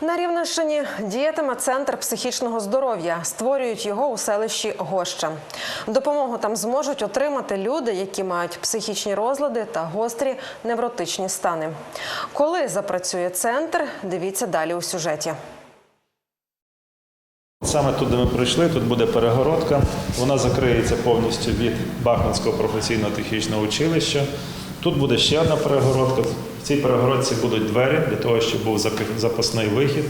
На Рівненщині діятиме центр психічного здоров'я. Створюють його у селищі Гоща. Допомогу там зможуть отримати люди, які мають психічні розлади та гострі невротичні стани. Коли запрацює центр, дивіться далі у сюжеті. Саме тут, де ми прийшли, тут буде перегородка. Вона закриється повністю від Бахманського професійно-технічного училища. Тут буде ще одна перегородка. В цій перегородці будуть двері для того, щоб був запасний вихід.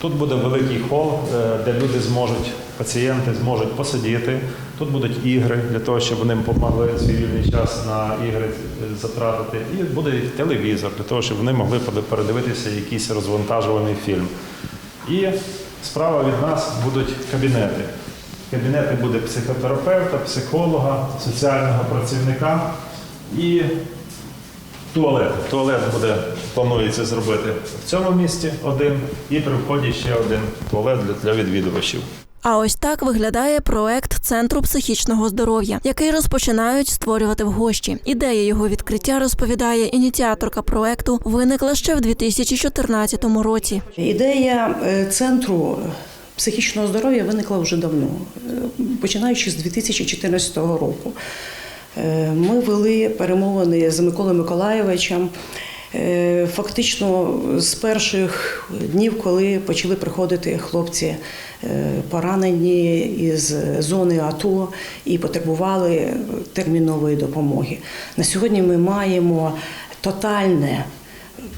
Тут буде великий хол, е, де люди зможуть, пацієнти зможуть посидіти. Тут будуть ігри для того, щоб вони могли свій вільний час на ігри е, затратити. І буде телевізор для того, щоб вони могли передивитися якийсь розвантажуваний фільм. І справа від нас будуть кабінети. Кабінети буде психотерапевта, психолога, соціального працівника і туалет. Туалет буде, планується зробити в цьому місті один, і при вході ще один туалет для, для відвідувачів. А ось так виглядає проект центру психічного здоров'я, який розпочинають створювати в гощі. Ідея його відкриття розповідає ініціаторка проекту. Виникла ще в 2014 році. Ідея е, центру психічного здоров'я виникла вже давно, е, починаючи з 2014 року. Е, Ми вели перемовини з Миколою Миколаєвичем. е, Фактично з перших днів, коли почали приходити хлопці е, поранені із зони АТО і потребували термінової допомоги. На сьогодні ми маємо тотальне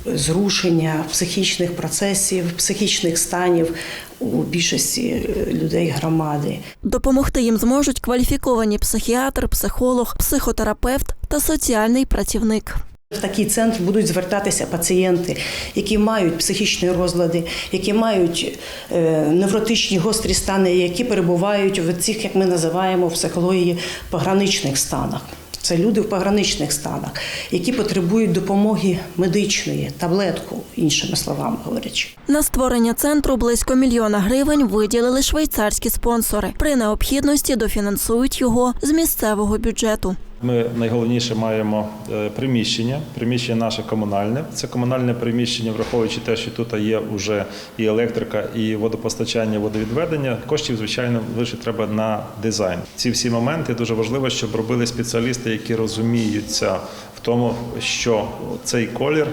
зрушення психічних процесів, психічних станів у більшості е, людей громади. Допомогти їм зможуть кваліфіковані психіатр, психолог, психотерапевт та соціальний працівник. В такий центр будуть звертатися пацієнти, які мають психічні розлади, які мають е, невротичні гострі стани, які перебувають в цих, як ми називаємо в психології, пограничних станах. Це люди в пограничних станах, які потребують допомоги медичної, таблетку, іншими словами говорячи. На створення центру близько мільйона гривень виділили швейцарські спонсори. При необхідності дофінансують його з місцевого бюджету. Ми найголовніше маємо е, приміщення. Приміщення наше комунальне. Це комунальне приміщення, враховуючи те, що тут є вже і електрика, і водопостачання, водовідведення. Коштів, звичайно, лише треба на дизайн. Ці всі моменти дуже важливо, щоб робили спеціалісти, які розуміються в тому, що цей колір.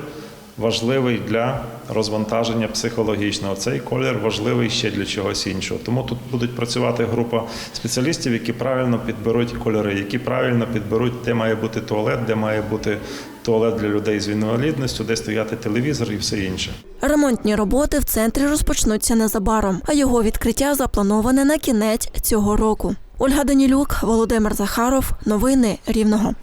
Важливий для розвантаження психологічного. Цей колір важливий ще для чогось іншого. Тому тут будуть працювати група спеціалістів, які правильно підберуть кольори, які правильно підберуть, де має бути туалет, де має бути туалет для людей з інвалідністю, де стояти телевізор і все інше. Ремонтні роботи в центрі розпочнуться незабаром, а його відкриття заплановане на кінець цього року. Ольга Данілюк, Володимир Захаров. Новини Рівного.